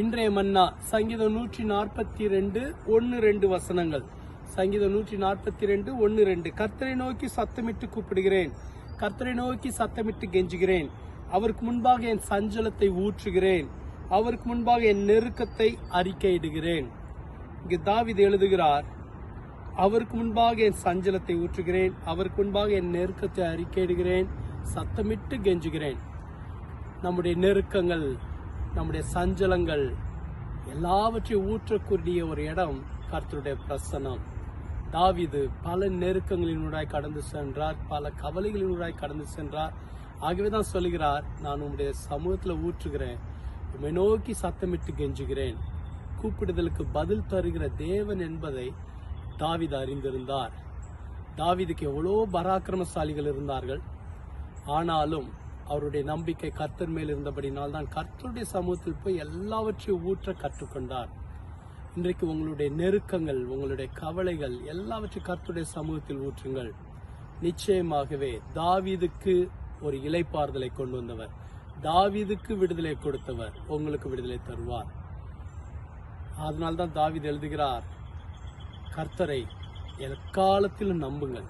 இன்றைய மன்னா சங்கீதம் நூற்றி நாற்பத்தி ரெண்டு ஒன்னு ரெண்டு வசனங்கள். சங்கீதம் நூற்றி நாற்பத்தி ரெண்டு ஒன்னு ரெண்டு. கர்த்தரை நோக்கி சத்தமிட்டு கூப்பிடுகிறேன். கர்த்தரை நோக்கி சத்தமிட்டு கெஞ்சுகிறேன். அவருக்கு முன்பாக என் சஞ்சலத்தை ஊற்றுகிறேன். அவருக்கு முன்பாக என் நெருக்கத்தை அறிக்கையிடுகிறேன். இங்கு தாவீது எழுதுகிறார் அவருக்கு முன்பாக என் சஞ்சலத்தை ஊற்றுகிறேன். அவருக்கு முன்பாக என் நெருக்கத்தை அறிக்கையிடுகிறேன். சத்தமிட்டு கெஞ்சுகிறேன். நம்முடைய நெருக்கங்கள் நம்முடைய சஞ்சலங்கள் எல்லாவற்றையும் ஊற்றக்கூடிய ஒரு இடம் கர்த்தருடைய பிரசனம் தாவிது பல நெருக்கங்களினூடாய் கடந்து சென்றார். பல கவலைகளினூடாய் கடந்து சென்றார். ஆகவே தான் சொல்லுகிறார் நான் உம்முடைய சமூகத்தில் ஊற்றுகிறேன். உண்மை நோக்கி சத்தமிட்டு கெஞ்சுகிறேன். கூப்பிடுதலுக்கு பதில் தருகிற தேவன் என்பதை தாவீது அறிந்திருந்தார். தாவிதுக்கு எவ்வளோ பராக்கிரமசாலிகள் இருந்தார்கள். ஆனாலும் அவருடைய நம்பிக்கை கர்த்தர் மேல் இருந்தபடினால் தான் கர்த்தருடைய சமூகத்தில் போய் எல்லாவற்றையும் ஊற்ற கற்றுக்கொண்டார். இன்றைக்கு உங்களுடைய நெருக்கங்கள் உங்களுடைய கவலைகள் எல்லாவற்றையும் கர்த்தருடைய சமூகத்தில் ஊற்றுங்கள். நிச்சயமாகவே தாவிதுக்கு ஒரு இலைப்பாறுதலை கொண்டு வந்தவர். தாவிதுக்கு விடுதலை கொடுத்தவர் உங்களுக்கு விடுதலை தருவார். அதனால்தான் தாவீது எழுதுகிறார் கர்த்தரை எக்காலத்திலும் நம்புங்கள்.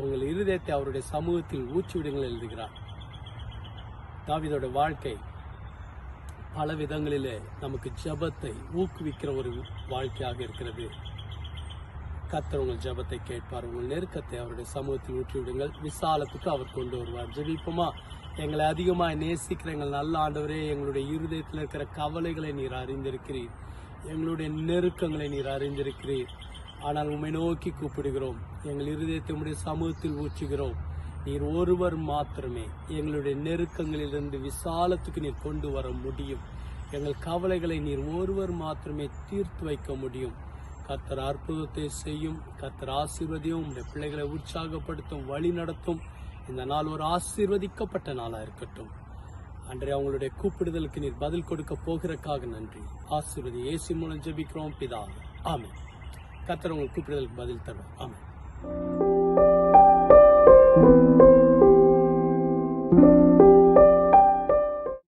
உங்கள் இருதயத்தை அவருடைய சமூகத்தில் ஊற்றிவிடுங்கள் எழுதுகிறார் தாவிதோட வாழ்க்கை பல விதங்களிலே நமக்கு ஜெபத்தை ஊக்குவிக்கிற ஒரு வாழ்க்கையாக இருக்கிறது. கர்த்தர் உங்கள் ஜெபத்தை கேட்பார். உங்கள் நெருக்கத்தை அவருடைய சமூகத்தில் ஊற்றிவிடுங்கள். விசாலத்துக்கு அவர் கொண்டு வருவார். ஜெபிப்போமா? எங்களை அதிகமாக நேசிக்கிற எங்கள் நல்ல ஆண்டவரே எங்களுடைய இருதயத்தில் இருக்கிற கவலைகளை நீர் அறிந்திருக்கிறீர். எங்களுடைய நெருக்கங்களை நீர் அறிந்திருக்கிறீர். ஆனால் உம்மை நோக்கி கூப்பிடுகிறோம். எங்கள் இருதயத்தை உடைய சமூகத்தில் ஊற்றுகிறோம். நீர் ஒருவர் மாத்திரமே எங்களுடைய நெருக்கங்களிலிருந்து விசாலத்துக்கு நீர் கொண்டு வர முடியும். எங்கள் கவலைகளை நீர் ஒருவர் மாத்திரமே தீர்த்து வைக்க முடியும். கத்தர் அற்புதத்தை செய்யும் கத்தர் ஆசீர்வதியும் உடைய பிள்ளைகளை உற்சாகப்படுத்தும் வழி நடத்தும். இந்த நாள் ஒரு ஆசீர்வதிக்கப்பட்ட நாளாக இருக்கட்டும். அன்றைய அவங்களுடைய கூப்பிடுதலுக்கு நீர் பதில் கொடுக்க போகிறக்காக நன்றி. ஆசீர்வதி ஏசி மூலம் ஜெபிக்கிறோம் பிதா. ஆமே கர்த்தர் உங்களுக்கு கூப்பிடுதலுக்கு பதில் தருவார். ஆமென்.